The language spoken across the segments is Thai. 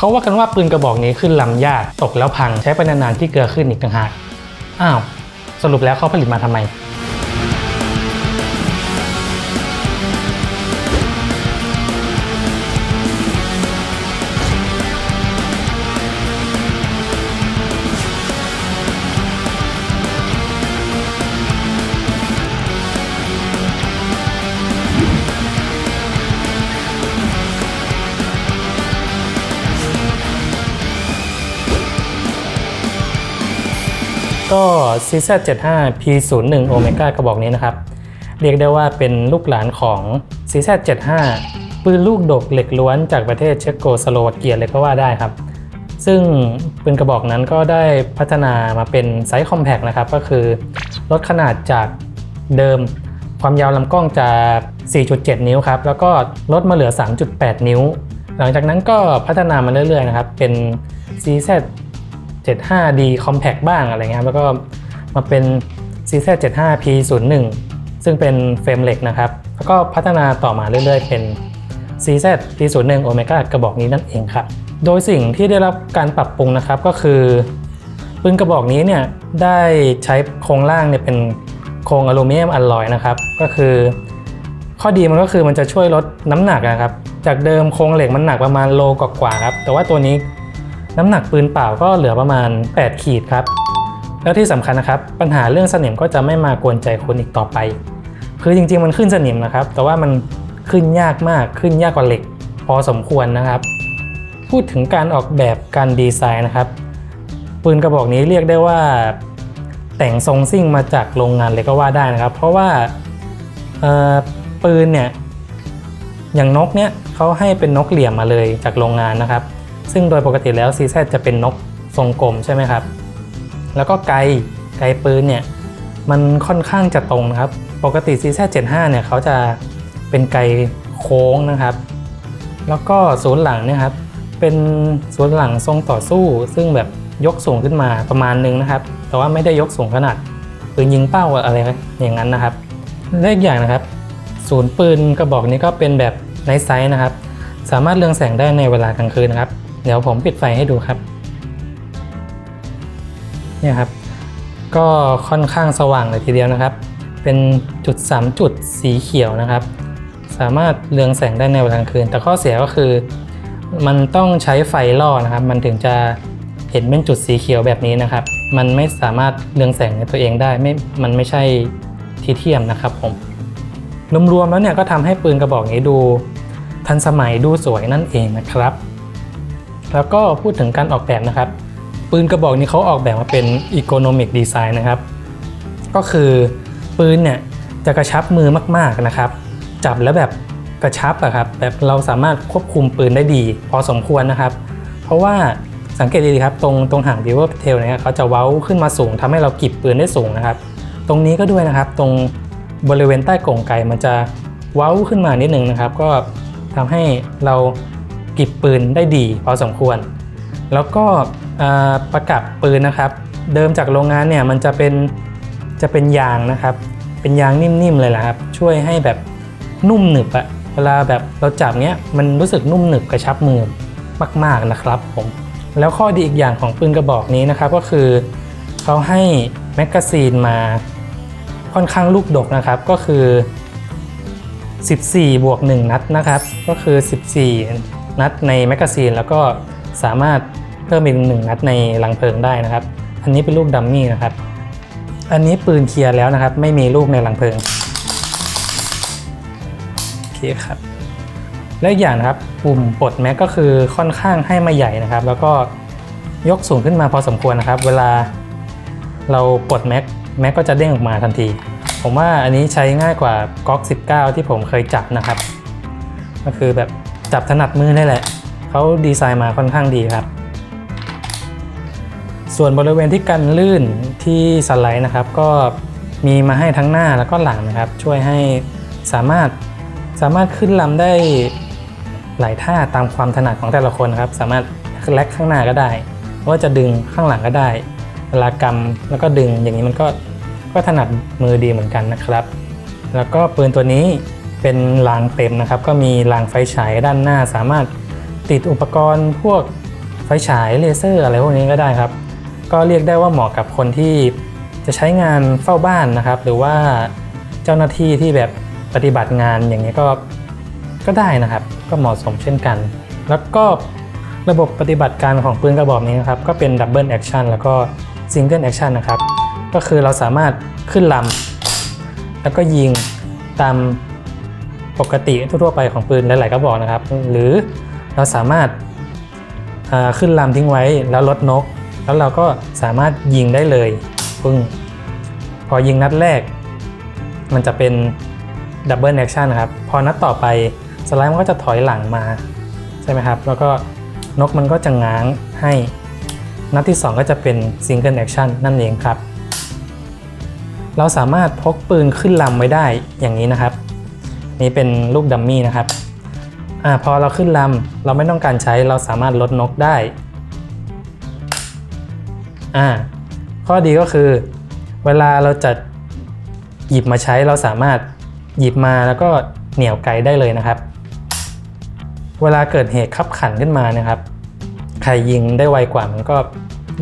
เขาว่ากันว่าปืนกระบอกนี้ขึ้นลำยากตกแล้วพังใช้ไปนานๆที่เกลือขึ้นอีกต่างหากอ้าวสรุปแล้วเขาผลิตมาทำไม ก็ CZ75 P01 Omega กระบอกนี้นะครับ เรียกได้ว่าเป็นลูกหลานของ CZ75 ปืนลูกดกเหล็กล้วนจากประเทศเช็กโกสโลวาเกียเลยก็ว่าได้ครับ ซึ่งปืนกระบอกนั้นก็ได้พัฒนามาเป็นไซส์คอมแพกนะครับ ก็คือลดขนาดจากเดิมความยาวลำกล้องจาก4.7 นิ้วครับ แล้วก็ลดมาเหลือ 3.8 นิ้ว หลังจากนั้นก็พัฒนามาเรื่อยๆนะครับ เป็น CZ 75D Compact บ้างอะไรเงี้ยแล้วก็มาเป็น CZ 75 P01 ซึ่งเป็นเฟรมเหล็กนะครับ แล้วก็พัฒนาต่อมาเรื่อยๆ เป็น CZ P01 Omega กระบอกนี้นั่นเองครับ โดยสิ่งที่ได้รับการปรับปรุงนะครับก็คือปืนกระบอกนี้เนี่ยได้ใช้โครงล่างเนี่ยเป็นโครงอลูมิเนียมอลลอยนะครับ ก็คือ ข้อดีมันก็คือมันจะช่วยลดน้ำหนักนะครับ จากเดิมโครงเหล็กมันหนักประมาณโลกว่าๆครับ แต่ว่าตัวนี้ น้ำหนักปืนเปล่าก็เหลือประมาณ 8 ขีดครับ แล้วที่สำคัญนะครับ ปัญหาเรื่องสนิมก็จะไม่มากวนใจคนอีกต่อไป คือจริงๆมันขึ้นสนิมนะครับ แต่ว่ามันขึ้นยากมากขึ้นยากกว่าเหล็ก พอสมควรนะครับ พูดถึงการออกแบบการดีไซน์นะครับ ปืนกระบอกนี้เรียกได้ว่า แต่งทรงซิ่งมาจากโรงงานเลยก็ว่าได้นะครับ เพราะว่าเอ่อปืนเนี่ยอย่างนกเนี่ยเขาให้เป็นนกเหลี่ยมมาเลยจากโรงงานนะครับ ซึ่งโดยปกติแล้ว CZ จะเป็นนกทรงกลมใช่ไหมครับ แล้วก็ไกไกปืนเนี่ยมันค่อนข้างจะตรงนะครับ ปกติ CZ 75 เนี่ยเขาจะเป็นไกโค้งนะครับ แล้วก็ศูนย์หลังเนี่ยครับเป็นศูนย์หลังทรงต่อสู้ ซึ่งแบบยกสูงขึ้นมาประมาณนึงนะครับ แต่ว่าไม่ได้ยกสูงขนาดปืนยิงเป้าอะไรอย่างนั้นนะครับและอีกอย่างนะครับ ศูนย์ปืนกระบอกนี้ก็เป็นแบบไนท์ไซส์นะครับ สามารถเรืองแสงได้ในเวลากลางคืนนะครับ เดี๋ยวผมปิดไฟให้ดูครับ เนี่ยครับ ก็ค่อนข้างสว่างเลยทีเดียวนะครับ เป็นจุด 3 จุดสีเขียวนะครับ สามารถเรืองแสงได้ในเวลากลางคืน แต่ข้อเสียก็คือ มันต้องใช้ไฟล่อนะครับ มันถึงจะเห็นเป็นจุดสีเขียวแบบนี้นะครับ มันไม่สามารถเรืองแสงในตัวเองได้ไม่ มันไม่ใช่ทีเทียมนะครับผมรวมๆแล้วเนี่ยก็ทำให้ปืนกระบอกนี้ดู ทันสมัยดูสวยนั่นเองนะครับ แล้วก็พูดถึงการออกแบบนะครับ ปืนกระบอกนี้เขาออกแบบมาเป็น Economic Design นะครับ ก็คือปืนเนี่ยจะกระชับมือมากๆนะครับ จับแล้วแบบกระชับอะครับแบบเราสามารถควบคุมปืนได้ดี พอสมควรนะครับ เพราะว่าสังเกตดีๆครับตรงตรงหาง Beaver Tail เนี่ยเขาจะเว้าขึ้นมาสูงทำให้เรากีบปืนได้สูงนะครับ ตรงนี้ก็ด้วยนะครับ ตรงบริเวณใต้กล่องไก่มันจะเว้าขึ้นมานิดนึงนะครับ ก็ทำให้เรา กีบปืนได้ดีพอสมควร แล้วก็ประกับปืนนะครับ เดิมจากโรงงานเนี่ยมันจะเป็นจะเป็นยางนะครับ เป็นยางนิ่มๆเลยแหละครับ ช่วยให้แบบนุ่มหนึบอะเวลาแบบเราจับเนี้ยมันรู้สึกนุ่มหนึบกระชับมือมากๆนะครับผมแล้วข้อดีอีกอย่างของปืนกระบอกนี้นะครับก็คือเขาให้แมกกาซีนมาค่อนข้างลูกดกนะครับก็คือ 14 บวก 1 นัดนะครับ ก็คือ 14 นัดในแมกกาซีนแล้วก็สามารถเพิ่มอีกหนึ่งนัดในลังเพลิงได้นะครับ อันนี้เป็นลูกดัมมี่นะครับ อันนี้ปืนเคลียร์แล้วนะครับ ไม่มีลูกในลังเพลิงโอเคครับ และอีกอย่างนะครับปุ่มปลดแม็กก็คือค่อนข้างให้มาใหญ่นะครับ แล้วก็ยกสูงขึ้นมาพอสมควรนะครับ เวลาเราปลดแม็กแม็กก็จะเด้งออกมาทันที ผมว่าอันนี้ใช้ง่ายกว่าก๊อก19 ที่ผมเคยจับนะครับ ก็คือแบบ จับถนัดมือนี่แหละ เขาดีไซน์มาค่อนข้างดีครับ ส่วนบริเวณที่กันลื่นที่สไลด์นะครับ ก็มีมาให้ทั้งหน้าแล้วก็หลังนะครับ ช่วยให้สามารถสามารถขึ้นลำได้หลายท่าตามความถนัดของแต่ละคนครับ สามารถแลกข้างหน้าก็ได้หรือว่าจะดึงข้างหลังก็ได้เวลากำแล้วก็ดึงอย่างนี้มันก็ก็ถนัดมือดีเหมือนกันนะครับ แล้วก็ปืนตัวนี้ เป็นรางเต็มนะครับ ก็มีรางไฟฉายด้านหน้า สามารถติดอุปกรณ์พวกไฟฉายเลเซอร์อะไรพวกนี้ก็ได้ครับ ก็เรียกได้ว่าเหมาะกับคนที่จะใช้งานเฝ้าบ้านนะครับ หรือว่าเจ้าหน้าที่ที่แบบปฏิบัติงานอย่างนี้ก็ก็ได้นะครับ ก็เหมาะสมเช่นกัน แล้วก็ระบบปฏิบัติการของปืนกระบอกนี้นะครับ ก็เป็นดับเบิลแอคชั่นแล้วก็ซิงเกิลแอคชั่นนะครับ ก็คือเราสามารถขึ้นลำแล้วก็ยิงตาม ปกติทั่วๆไปของปืนหลายๆกระบอกนะครับ หรือเราสามารถาขึ้นลำทิ้งไว้แล้วลดนก แล้วเราก็สามารถยิงได้เลยปึ้งพอยิงนัดแรก มันจะเป็นดับเบิลแอคชั่นนะครับ พอนัดต่อไปสไลด์มันก็จะถอยหลังมาใช่ไหมครับ แล้วก็นกมันก็จะง้างให้นัดที่ 2 ก็จะเป็นซิงเกิลแอคชั่นนั่นเองครับ เราสามารถพกปืนขึ้นลำไว้ได้อย่างนี้นะครับ นี่เป็นลูกดัมมี่นะครับอ่าพอเราขึ้นลำเราไม่ต้องการใช้เราสามารถลดนกได้อ่าข้อดีก็คือ เวลาเราจะหยิบมาใช้เราสามารถหยิบมาแล้วก็เหนี่ยวไกลได้เลยนะครับ เวลาเกิดเหตุขับขันขึ้นมานะครับ ใครยิงได้ไวกว่ามันก็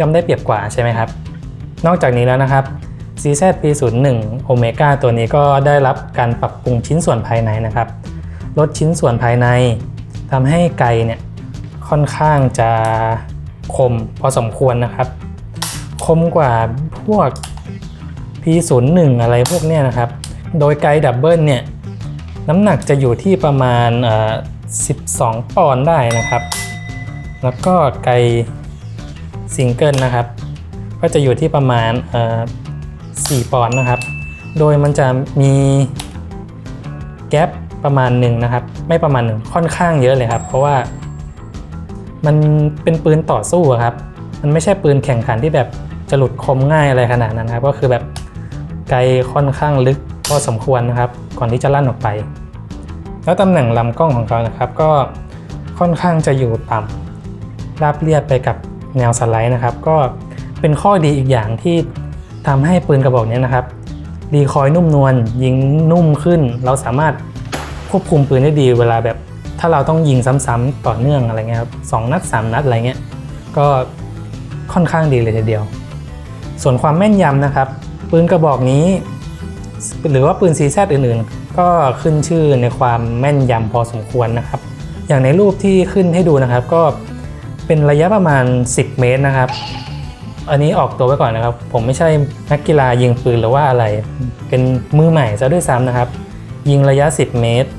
ย่อมได้เปรียบกว่าใช่ไหมครับ นอกจากนี้แล้วนะครับ CZP01 Omega ตัวนี้ก็ได้รับการปรับปรุงชิ้นส่วนภายในนะครับ ลดชิ้นส่วนภายในทำให้ไกเนี่ยค่อนข้างจะคมพอสมควรนะครับ คมกว่าพวก P01 อะไรพวกเนี้ยนะครับ โดยไกดับเบิลเนี่ยน้ำหนักจะอยู่ที่ประมาณเอ่อ12 ปอนด์ได้นะครับ แล้วก็ไกซิงเกิลนะครับ ก็จะอยู่ที่ประมาณเอ่อ 4 ปอนด์นะครับ โดยมันจะมีแกลบประมาณหนึ่งนะครับ ไม่ประมาณหนึ่งค่อนข้างเยอะเลยครับ เพราะว่ามันเป็นปืนต่อสู้ครับ มันไม่ใช่ปืนแข่งขันที่แบบจะหลุดคมง่ายอะไรขนาดนั้นครับ ก็คือแบบไกลค่อนข้างลึกพอสมควรนะครับ ก่อนที่จะลั่นออกไป แล้วตำแหน่งลำกล้องของเขานะครับ ก็ค่อนข้างจะอยู่ต่ำราบเรียบไปกับแนวสไลด์นะครับ ก็เป็นข้อดีอีกอย่างที่ ทำให้ปืนกระบอกนี้นะครับดีคอยนุ่มนวลยิงนุ่มขึ้น เราสามารถควบคุมปืนได้ดีเวลาแบบ ถ้าเราต้องยิงซ้ำๆต่อเนื่องอะไรเงี้ยครับสองนัด 3 นัดอะไรเงี้ยก็ค่อนข้างดีเลยทีเดียว ส่วนความแม่นยำนะครับ ปืนกระบอกนี้ หรือว่าปืน CZ อื่นๆ ก็ขึ้นชื่อในความแม่นยำพอสมควรนะครับ อย่างในรูปที่ขึ้นให้ดูนะครับ ก็เป็นระยะประมาณ 10 เมตรนะครับ อันนี้ออกตัวไว้ก่อนนะครับ ผมไม่ใช่นักกีฬายิงปืนหรือว่าอะไร เป็นมือใหม่ซะด้วยซ้ำนะครับ ยิงระยะ 10 เมตร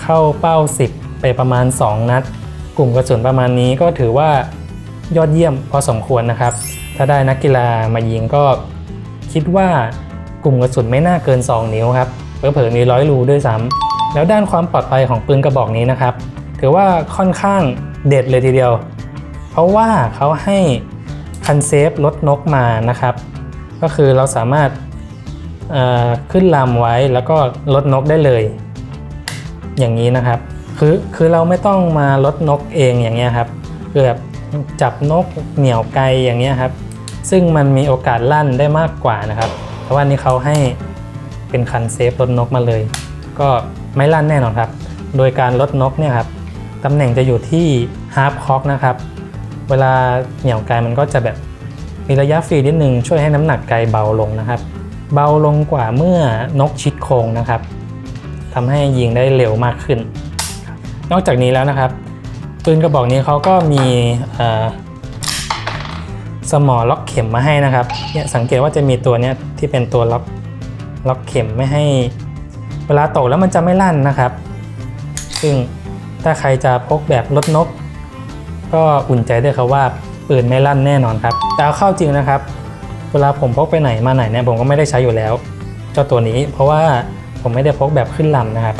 เข้าเป้า 10 ไปประมาณ 2 นัด กลุ่มกระสุนประมาณนี้ก็ถือว่ายอดเยี่ยมพอสมควรนะครับ ถ้าได้นักกีฬามายิงก็คิดว่ากลุ่มกระสุนไม่น่าเกิน 2 นิ้วครับเผลอๆมีร้อยรูด้วยซ้ำแล้วด้านความปลอดภัยของปืนกระบอกนี้นะครับ ถือว่าค่อนข้างเด็ดเลยทีเดียว เพราะว่าเขาให้ คันเซฟลดนกมานะครับ ก็คือเราสามารถขึ้นลำไว้แล้วก็ลดนกได้เลย อย่างนี้นะครับคือคือเราไม่ต้องมาลดนกเองอย่างเงี้ยครับคือแบบจับนกเหนี่ยวไกลอย่างเงี้ยครับ ซึ่งมันมีโอกาสลั่นได้มากกว่านะครับ เพราะว่านี่เขาให้เป็นคันเซฟลดนกมาเลย ก็ไม่ลั่นแน่นอนครับ โดยการลดนกเนี่ยครับตำแหน่งจะอยู่ที่ฮาร์ปคอกนะครับ เวลาเหนี่ยวไกลมันก็จะแบบมีระยะฟรีนิดนึงช่วยให้น้ำหนักไกลเบาลงนะครับ เบาลงกว่าเมื่อนกชิดโค้งนะครับทำให้ยิงได้เร็วมากขึ้น นอกจากนี้แล้วนะครับปืนกระบอกนี้เขาก็มีเอ่อสมอล็อกเข็มมาให้นะครับเนี่ยสังเกตว่าจะมีตัวเนี้ยที่เป็นตัวล็อกล็อกเข็มไม่ให้เวลาตกแล้วมันจะไม่ลั่นนะครับ ซึ่งถ้าใครจะพกแบบลดนก ก็อุ่นใจได้ครับว่าปืนไม่ลั่นแน่นอนครับ แต่เอาเข้าจริงนะครับ เวลาผมพกไปไหนมาไหนเนี่ยผมก็ไม่ได้ใช้อยู่แล้ว เจ้าตัวนี้เพราะว่าผมไม่ได้พกแบบขึ้นลำนะครับ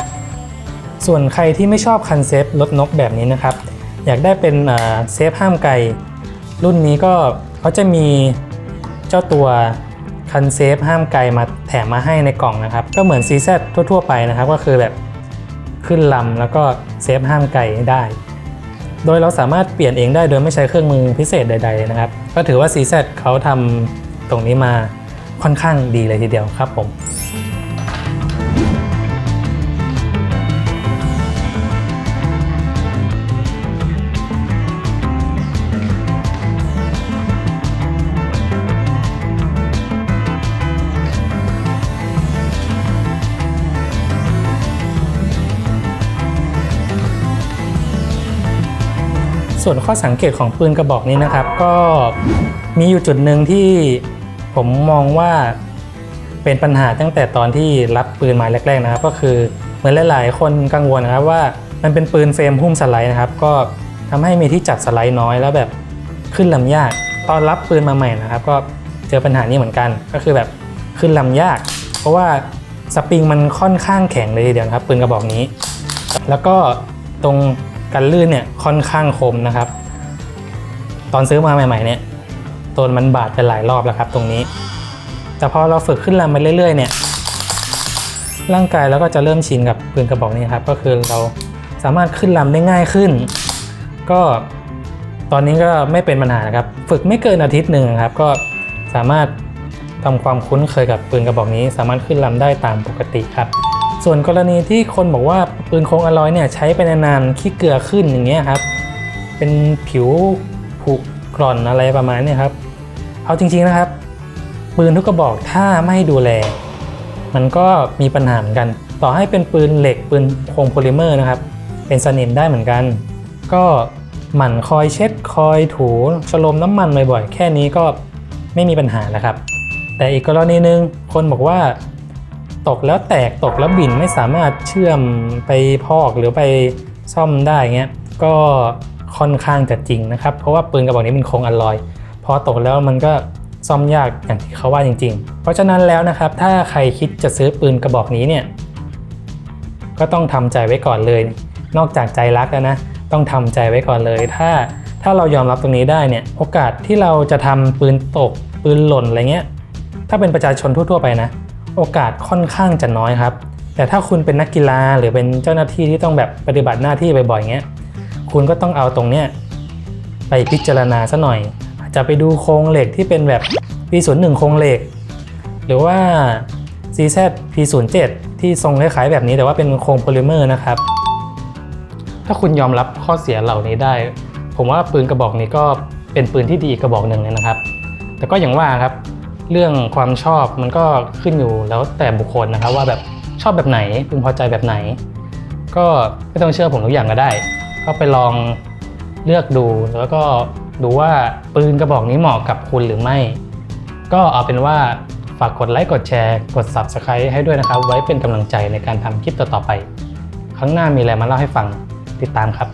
ส่วนใครที่ไม่ชอบคันเซฟลดนกแบบนี้นะครับ อยากได้เป็นเซฟห้ามไกลรุ่นนี้ก็เขาจะมีเจ้าตัวคันเซฟห้ามไกลมาแถมมาให้ในกล่องนะครับ ก็เหมือน CZ ทั่วๆไปนะครับ ก็คือแบบขึ้นลำแล้วก็เซฟห้ามไกลได้ โดยเราสามารถเปลี่ยนเองได้โดยไม่ใช้เครื่องมือพิเศษใด ๆ นะครับ ก็ถือว่า CZ เขาทำตรงนี้มาค่อนข้างดีเลยทีเดียวครับผม ส่วนข้อสังเกตของปืนกระบอกนี้นะครับ ก็มีอยู่จุดหนึ่งที่ผมมองว่าเป็นปัญหาตั้งแต่ตอนที่รับปืนมาแรกๆนะครับ ก็คือเหมือนหลายๆ คนกังวลนะครับว่ามันเป็นปืนเฟรมหุ้มสไลด์นะครับ ก็ทำให้มีที่จับสไลด์น้อยแล้วแบบขึ้นลำยาก ตอนรับปืนมาใหม่นะครับ ก็เจอปัญหานี้เหมือนกัน ก็คือแบบขึ้นลำยาก เพราะว่าสปริงมันค่อนข้างแข็งเลยทีเดียวนะครับปืนกระบอกนี้ แล้วก็ตรง กันลื่นเนี่ยค่อนข้างคมนะครับ ตอนซื้อมาใหม่ๆเนี่ยตัวมันบาดไปหลายรอบแล้วครับตรงนี้ แต่พอเราฝึกขึ้นลำไปเรื่อยๆเนี่ยร่างกายเราก็จะเริ่มชินกับปืนกระบอกนี้ครับ ก็คือเราสามารถขึ้นลำได้ง่ายขึ้น ก็ตอนนี้ก็ไม่เป็นปัญหานะครับ ฝึกไม่เกินอาทิตย์หนึ่งครับ ก็สามารถทำความคุ้นเคยกับปืนกระบอกนี้ สามารถขึ้นลำได้ตามปกติครับ ส่วนกรณีที่คนบอกว่าปืนโคงอลลอยเนี่ยใช้ไปนานๆขี้เกลือขึ้นอย่างเงี้ยครับ เป็นผิวผุกร่อนอะไรประมาณนี้ครับ เอาจริงๆนะครับ ปืนทุกกระบอกถ้าไม่ดูแล มันก็มีปัญหาเหมือนกัน ต่อให้เป็นปืนเหล็กปืนโครงโพลิเมอร์นะครับ เป็นสนิมได้เหมือนกัน ก็หมั่นคอยเช็ดคอยถูฉโลมน้ำมันบ่อยๆแค่นี้ก็ไม่มีปัญหาแล้วครับ แต่อีกกรณีหนึ่งคนบอกว่า ตกแล้วแตกตกแล้วบิ่นไม่สามารถเชื่อมไปพอกหรือไปซ่อมได้เงี้ยก็ค่อนข้างจะจริงนะครับ เพราะว่าปืนกระบอกนี้เป็นโครงอลลอยพอตกแล้วมันก็ซ่อมยากอย่างที่เขาว่าจริง ๆ เพราะฉะนั้นแล้วนะครับ ถ้าใครคิดจะซื้อปืนกระบอกนี้เนี่ยก็ต้องทำใจไว้ก่อนเลย นอกจากใจรักแล้วนะ ต้องทำใจไว้ก่อนเลย ถ้าถ้าเรายอมรับตรงนี้ได้เนี่ย โอกาสที่เราจะทำปืนตกปืนหล่นอะไรเงี้ย ถ้าเป็นประชาชนทั่วๆไปนะ โอกาสค่อนข้างจะน้อยครับ แต่ถ้าคุณเป็นนักกีฬาหรือเป็นเจ้าหน้าที่ที่ต้องแบบปฏิบัติหน้าที่บ่อยๆเงี้ย คุณก็ต้องเอาตรงเนี้ยไปพิจารณาซะหน่อย อาจจะไปดูโครงเหล็กที่เป็นแบบ P01 โครงเหล็ก หรือว่า CZ P07 ที่ทรงคล้ายๆแบบนี้แต่ว่าเป็นโครงโพลิเมอร์นะครับ ถ้าคุณยอมรับข้อเสียเหล่านี้ได้ ผมว่าปืนกระบอกนี้ก็เป็นปืนที่ดีกระบอกหนึ่งเลยนะครับ แต่ก็อย่างว่าครับ เรื่องความชอบมันก็ขึ้นอยู่แล้วแต่บุคคลนะครับว่าแบบชอบแบบไหนพึงพอใจแบบไหน ก็ไม่ต้องเชื่อผมทุกอย่างก็ได้ ก็ไปลองเลือกดูแล้วก็ดูว่าปืนกระบอกนี้เหมาะกับคุณหรือไม่ ก็เอาเป็นว่าฝากกดไลค์กดแชร์กด Subscribe ให้ด้วยนะครับ ไว้เป็นกำลังใจในการทำคลิปต่อๆไป ครั้งหน้ามีอะไรมาเล่าให้ฟังติดตามครับ